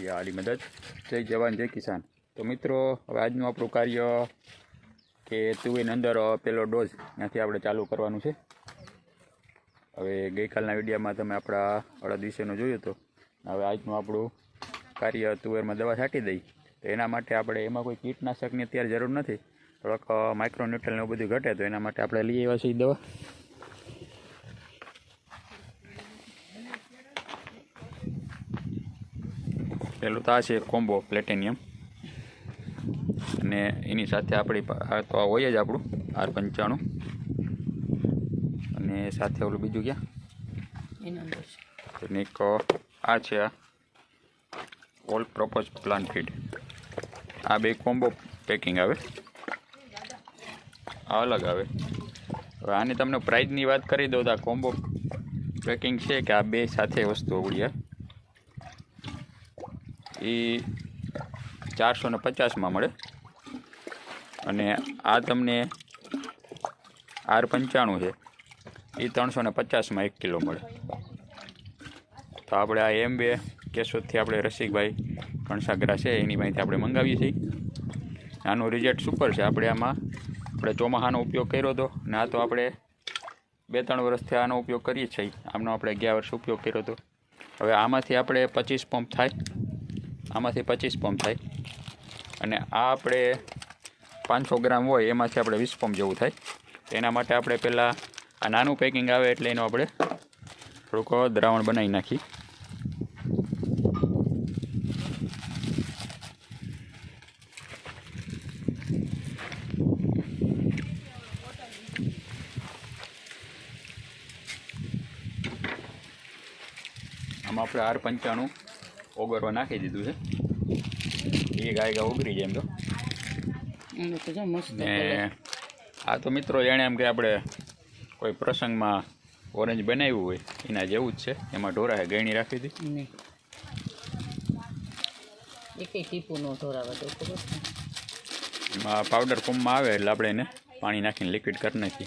યા આલી મદદ. જય જવાન, જય કિસાન. તો મિત્રો, હવે આજનું આપણું કાર્ય કે તુવેરની અંદર પેલો ડોઝ ત્યાંથી આપણે ચાલુ કરવાનું છે. હવે ગઈકાલના વિડીયામાં તમે આપણા અડદ વિશેનું જોયું હતું. હવે આજનું આપણું કાર્ય તુવેરમાં દવા છાંટી દઈ. તો એના માટે આપણે એમાં કોઈ કીટનાશકની અત્યારે જરૂર નથી. થોડોક માઇક્રોન્યુટ્રલ ને એવું બધું ઘટે તો એના માટે આપણે લઈ આવ્યા છીએ દવા. પેલું તો આ છે કોમ્બો પ્લેટેનિયમ. અને એની સાથે આપણી આ તો આ હોય જ આપણું આર પંચાણું. અને સાથે ઓલું બીજું ક્યાં? એક આ છે આ ઓલ પ્રોપોઝ પ્લાન્ટ ફીડ. આ બે કોમ્બો પેકિંગ આવે. આ અલગ આવે. હવે આની તમને પ્રાઇઝની વાત કરી દઉં તો આ કોમ્બો પેકિંગ છે કે આ બે સાથે વસ્તુઓ ઉડ્યા? એ ચારસો ને પચાસમાં મળે. અને આ તમને આર પંચાણું છે. એ ત્રણસો ને પચાસમાં એક કિલો મળે. તો આપણે આ એમ બે કેશોદથી આપણે રસિકભાઈ કણસાગરા છે, એની પાસેથી આપણે મંગાવીએ છીએ. આનું રિઝલ્ટ સુપર છે. આપણે આમાં આપણે ચોમાસાનો ઉપયોગ કર્યો હતો ને આ તો આપણે બે ત્રણ વર્ષથી આનો ઉપયોગ કરીએ છીએ. આમનો આપણે અગિયાર વર્ષ ઉપયોગ કર્યો હતો હવે આમાંથી આપણે પચીસ પંપ થાય. આમાંથી પચીસ પંપ થાય. અને આ આપણે પાંચસો ગ્રામ હોય, એમાંથી આપણે વીસ પંપ જેવું થાય. તેના માટે આપણે પહેલાં આ નાનું પેકિંગ આવે એટલે એનું આપણે થોડુંક દ્રાવણ બનાવી નાખી. આમાં આપણે આર પંચાણું ઓગળવા નાખી દીધું છે. એ ગાયગા ઉગરી જાય એમ તો. ને. આ તો મિત્રો જાણે એમ કે આપણે કોઈ પ્રસંગમાં ઓરેન્જ બનાવ્યું હોય એના જેવું જ છે. એમાં ઢોરાએ ગયણી રાખી હતી નહીં એકેય ટીપું ન ઢોરાવા દો ખબર એમાં પાવડર ફોર્મમાં આવે એટલે આપણે એને પાણી નાખીને લિક્વિડ કરી નાખીએ.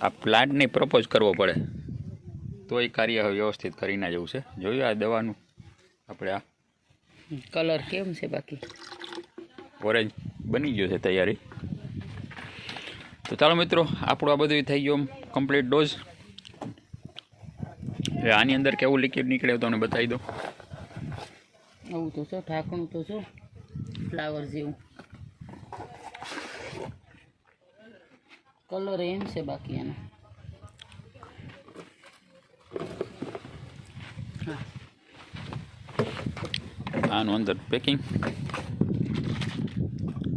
આ પ્લાન્ટને પ્રપોઝ કરવો પડે. તો એ કાર્ય હવે વ્યવસ્થિત કરીને જવું છે. જોયું આ દવાનું? આપણે આ કલર કેમ છે બાકી? ઓરેન્જ બની ગયો છે તૈયારી. તો ચાલો મિત્રો આપણું આ બધું થઈ ગયું કમ્પ્લીટ ડોઝ આની અંદર કેવું લિક્વિડ નીકળે તમને બતાવી દો આવું તો છો ઢાંકણું તો છો ફ્લાવર જેવું. કલર એમ છે બાકી એનો. આનું અંદર પેકિંગ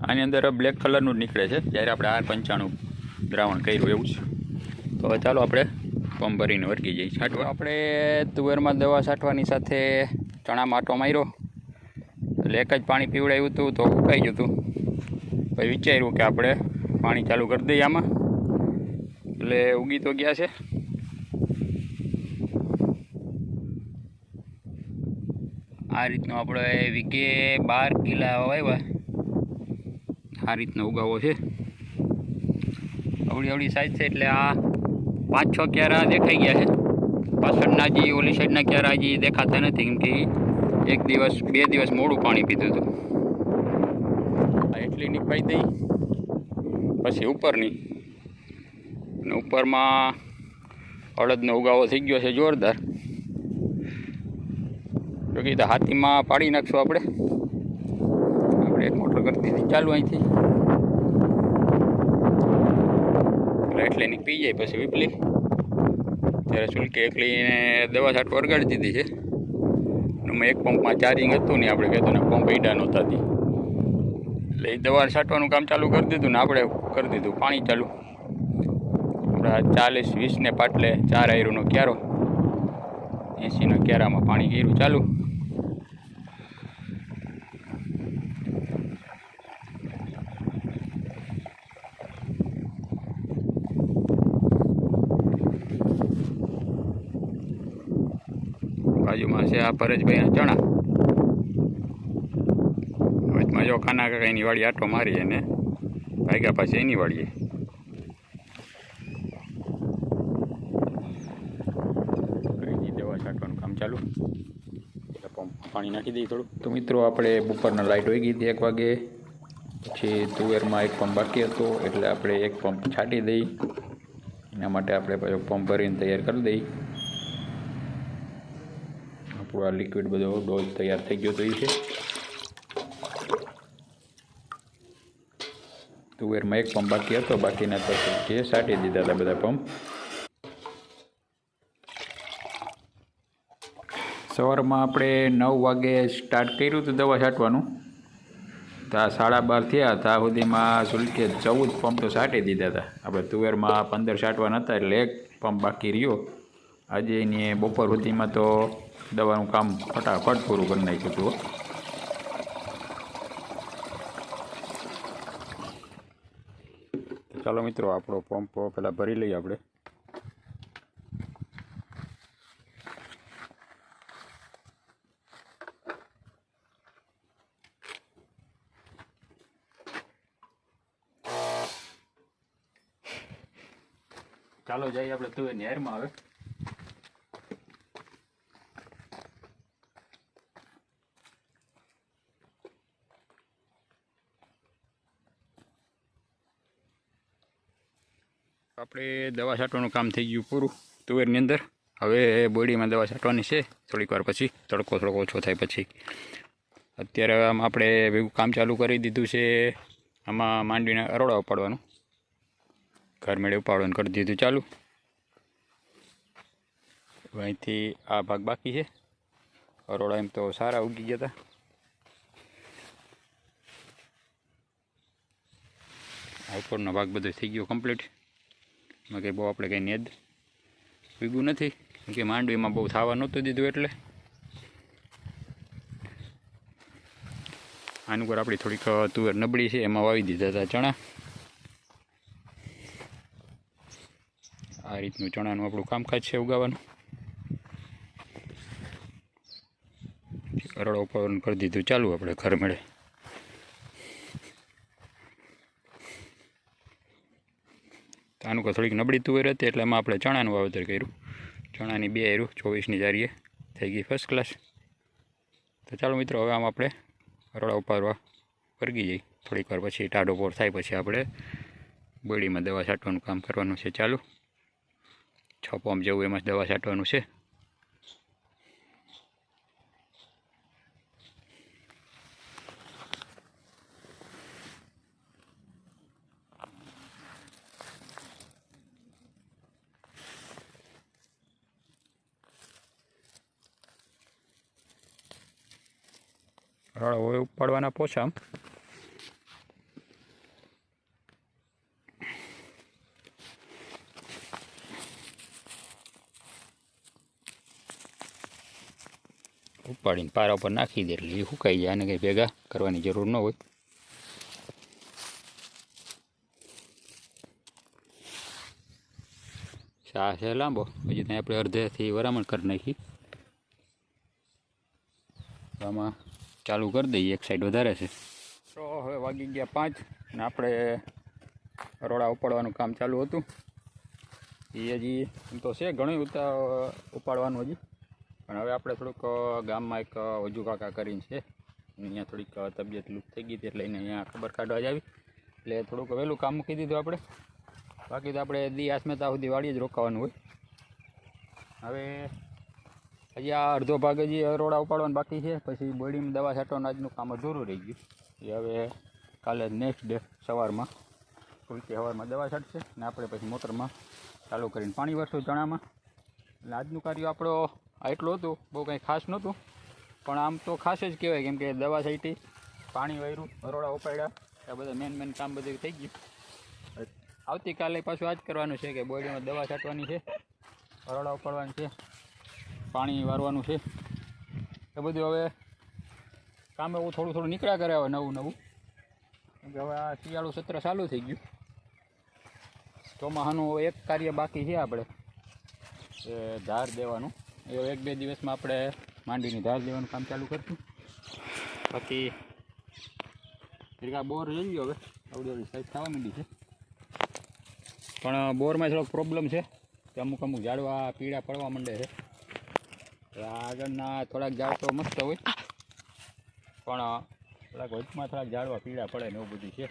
આની અંદર બ્લેક કલરનું જ નીકળે છે. જ્યારે આપણે આર પંચાણું દ્રાવણ કર્યું એવું છે. તો હવે ચાલો આપણે પંપ ભરીને વર્ગી જઈએ. છાંટવા. આપણે તુવેરમાં દવા છાંટવાની સાથે ચણા માટો માર્યો. એટલે એક જ પાણી પીવડાવ્યું હતું તો ઉકાઈ હતું પછી વિચાર્યું કે આપણે પાણી ચાલુ કરી દઈએ આમાં. એટલે ઉગી તો ગયા છે. આ રીતનો આપણે વીઘે બાર કિલા વાવ્યા આ રીતનો ઉગાવો છે. અવળી અવળી સાઈઝ છે એટલે આ પાંચ છ ક્યારા દેખાઈ ગયા છે. પાછળના જે ઓલી સાઈડના ક્યારા હજી દેખાતા નથી, કેમ કે એક દિવસ, બે દિવસ મોડું પાણી પીધું હતું. એટલી નીકળી દઈ, પછી ઉપરની. અને ઉપરમાં અડદનો ઉગાવો થઈ ગયો છે જોરદાર. જો કે તો હાથીમાં પાડી નાખશું આપણે. આપણે એક મોટર કરી દીધી. ચાલુ અહીંથી. એટલે એની પી જાય પછી વીપલી. ત્યારે સુલકે એકલીને દવા છાંટવા વળગાડી દીધી છે. એમાં એક પંપમાં ચાર્જિંગ હતું નહીં આપણે કહેતું ને પંપ ઈડા નહોતા એટલે એ દવા છાંટવાનું કામ ચાલુ કરી દીધું ને આપણે કરી દીધું. પાણી ચાલુ. આપણા ચાલીસ, વીસને પાટલે ચાર આયરુનો ક્યારો. એંસીના ક્યારામાં પાણી ગીરું ચાલુ. બાજુમાં છે આ પરેશભાઈ ચણા. વચમાં જો ખાના કાકાની વાડી આટો મારી અને ભાગ્યા પાસે એની વાડીએ કઈ દવા છાંટવાનું કામ ચાલુ એટલે પંપ પાણી નાખી દઈએ થોડું તો મિત્રો આપણે બપોરના લાઇટ હોઈ ગઈ હતી એક વાગે. પછી તુવેરમાં એક પંપ બાકી હતો, એટલે આપણે એક પંપ છાંટી દઈ. એના માટે આપણે પાછો પંપ ભરીને તૈયાર કરી દઈ. આપણો આ લિક્વિડ બધો ડોઝ તૈયાર થઈ ગયો તો એ છે. તુવેરમાં એક પંપ બાકી હતો, બાકીના તો જે છાંટી દીધા હતા બધા પંપ. સવારમાં આપણે નવ વાગે સ્ટાર્ટ કર્યું હતું દવા છાંટવાનું. તો આ સાડા બાર થયા. ત્યાં સુધીમાં સુલકે ચૌદ પંપ તો છાંટી દીધા હતા. આપણે તુવેરમાં પંદર છાંટવાના હતા એટલે એક પંપ બાકી રહ્યો. આજે એની બપોર સુધીમાં તો દવાનું કામ ફટાફટ પૂરું કરી નાખ્યું હતું ચાલો મિત્રો, આપણો પંપ પહેલાં ભરી લઈએ આપણે. ચાલો જઈએ આપણે તુવેર નેરમાં આવે આપણે દવા છાંટવાનું કામ થઈ ગયું પૂરું તુવેરની અંદર. હવે બોડીમાં દવા છાંટવાની છે. થોડીક વાર પછી તડકો થોડોક ઓછો થાય પછી. અત્યારે આમ આપણે ભેગું કામ ચાલુ કરી દીધું છે. આમાં માંડવીને અરોડા ઉપાડવાનું. ઘર મેળે ઉપાડવાનું કરી દીધું. ચાલુ. અહીંથી આ ભાગ બાકી છે. અરોડા એમ તો સારા ઉગી ગયા હતા ઉપરનો ભાગ બધો થઈ ગયો કમ્પ્લીટ એમાં કંઈ બહુ આપણે કંઈ નેદ ઉગ્યું નથી. કેમ કે માંડવીમાં બહુ થવા નહોતું દીધું એટલે. આની ઉપર આપણી થોડીક તુવેર નબળી છે, એમાં વાવી દીધા હતા ચણા. આ રીતનું ચણાનું આપણું કામકાજ છે ઉગાવાનું. અરડો પવન કરી દીધું. ચાલુ આપણે ઘર મળે. આનું થોડીક નબળી તુવેર હતી એટલે એમાં આપણે ચણાનું વાવેતર કર્યું. ચણાની બે એરું ચોવીસની જારીએ થઈ ગઈ ફર્સ્ટ ક્લાસ તો ચાલો મિત્રો, હવે આમ આપણે અરડા ઉપાડવા વર્ગી જઈ થોડીક વાર પછી ટાઢો પોર થાય પછી આપણે બળીમાં દવા છાંટવાનું કામ કરવાનું છે. ચાલુ. છ પંપ જેવું એમાં દવા છાંટવાનું છે. હવે ઉપાડવાના પોછા ઉપાડીને પારા ઉપર નાખી દે એટલે એ સુકાઈ જાય અને કંઈ ભેગા કરવાની જરૂર ન હોય. શા છે લાંબો. હજી ત્યાં આપણે અડધેથી વરામણ કરી નાખી. આમાં ચાલુ કરી દઈએ. એક સાઈડ વધારે છે. તો હવે વાગી ગયા પાંચ અને આપણે રોડા ઉપાડવાનું કામ ચાલુ હતું. એ હજી તો છે ઘણું ઉતા ઉપાડવાનું હજી. પણ હવે આપણે થોડુંક ગામમાં એક વજુ કાકા કરીને છે. અહીંયા થોડીક તબિયત લુપ્ત થઈ ગઈ હતી એટલે એને અહીંયા ખબર કાઢવા જ આવી. એટલે થોડુંક વહેલું કામ મૂકી દીધું આપણે. બાકી તો આપણે દી આસમેતા સુધી વાડીએ જ રોકાવાનું હોય. હવે આ અડધો ભાગ હજી રોડા ઉપાડવાનું બાકી છે. પછી બોડીમાં દવા છાંટવાનું આજનું કામ અધૂરું રહી ગયું. એ હવે કાલે નેક્સ્ટ ડે સવારમાં ફૂલકી સવારમાં દવા છાંટશે ને આપણે પછી મોટરમાં ચાલુ કરીને પાણી વરસું ચણામાં. એટલે આજનું કાર્ય આપણો એટલું હતું, બહુ કંઈ ખાસ નહોતું. પણ આમ તો ખાસ જ કહેવાય, કેમ કે દવા છાંટી પાણી વાયરું, હરોળા ઉપાડ્યા, આ બધા મેન મેન કામ બધું થઈ ગયું. આવતીકાલે પાછું આ જ કરવાનું છે કે બોડીમાં દવા છાંટવાની છે, હરોળા ઉપાડવાની છે, પાણી વારવાનું છે. એ બધું હવે કામ એવું થોડું થોડું નીકળ્યા કરે હવે નવું નવું. કેમ કે હવે આ શિયાળું સત્ર ચાલુ થઈ ગયું. ચોમાસાનું એક કાર્ય બાકી છે આપણે, એ ધાર દેવાનું. એ એક બે દિવસમાં આપણે માંડીની ધાર દેવાનું કામ ચાલુ કરશું. બાકી આ બોર લઈ ગયો હવે. આવડી સાઈઝ થવા માંડી છે. પણ બોરમાં થોડોક પ્રોબ્લેમ છે કે અમુક અમુક ઝાડવા પીળા પડવા માંડે છે. આગળના થોડાક ઝાડ તો મસ્ત હોય. પણ થોડાક વચમાં થોડાક ઝાડવા પીળા પડે ને એવું બધું છે.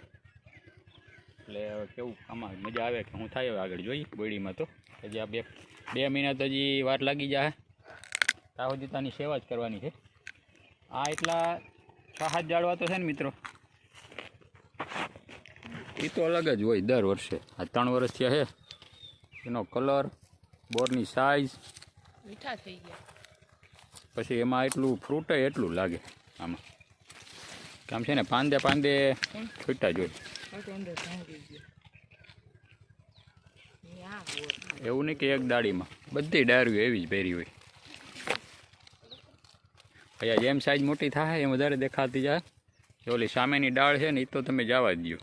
એટલે હવે કેવું, આમાં મજા આવે કે હું થાય આગળ જોઈ બોડીમાં તો. હજી આ બે બે મહિના તો હજી વાર લાગી જાય ત્યાં સુધી તાની સેવા જ કરવાની છે. આ એટલા સાહસ જાળવા તો છે ને મિત્રો? એ તો અલગ જ હોય દર વર્ષે. આ ત્રણ વર્ષ થયા છે. એનો કલર બોરની સાઇઝ મીઠા થઈ ગયા. પછી એમાં એટલું ફ્રૂટ એટલું લાગે આમાં. આમ છે ને પાંદે પાંદે છૂટા જ હોય. અંદર ભાંગી ગયો. યા બોર. એવું નહીં કે એક દાડીમાં. બધી ડાળીઓ એવી જ પહેરી હોય. અહીંયા જેમ સાઈઝ મોટી થાય, એમ વધારે દેખાતી જાય. ઓલી સામેની ડાળ છે ને એ તો તમે જવા જ દો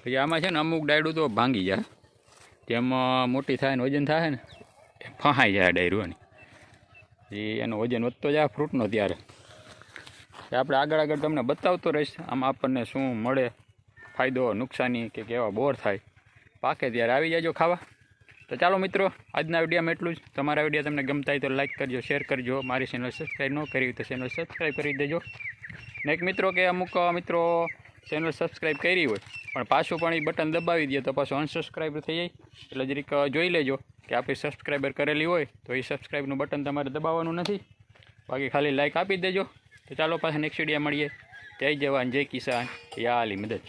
પછી આમાં છે ને અમુક ડાયડું તો ભાંગી જાય. જેમ મોટી થાય ને વજન થાય ને, એ ફહાઈ જાય ડાયરું એ એનું વજન વધતો જાય, ફ્રૂટનો ત્યારે. એ આપણે આગળ આગળ તમને બતાવતો રહીશ, આમાં આપણને શું મળે, ફાયદો, નુકસાની કે કેવા બોર થાય. પાકે ત્યારે આવી જાજો ખાવા. તો ચાલો મિત્રો, આજના વિડીયોમાં એટલું જ. તમારા વીડિયો તમને ગમતા હોય તો લાઇક કરજો શેર કરજો. મારી ચેનલ સબસ્ક્રાઈબ ન કરી તો ચેનલ સબસ્ક્રાઈબ કરી દેજો. ને એક મિત્રો કે અમુક મિત્રો ચેનલ સબસ્ક્રાઈબ કરી હોય, પણ પાછું પણ એ બટન દબાવી દે તો પાછું અનસબસ્ક્રાઈબર થઈ જાય. એટલે જરીક જોઈ લેજો કે આપણી સબસ્ક્રાઈબર કરેલી હોય તો એ સબસ્ક્રાઈબનું બટન તમારે દબાવવાનું નથી. બાકી ખાલી લાઇક આપી દેજો. તો ચાલો પાછા નેક્સ્ટ વીડિયો મળીએ. જય જવાન, જય કિસાન. યા આલી મદદ.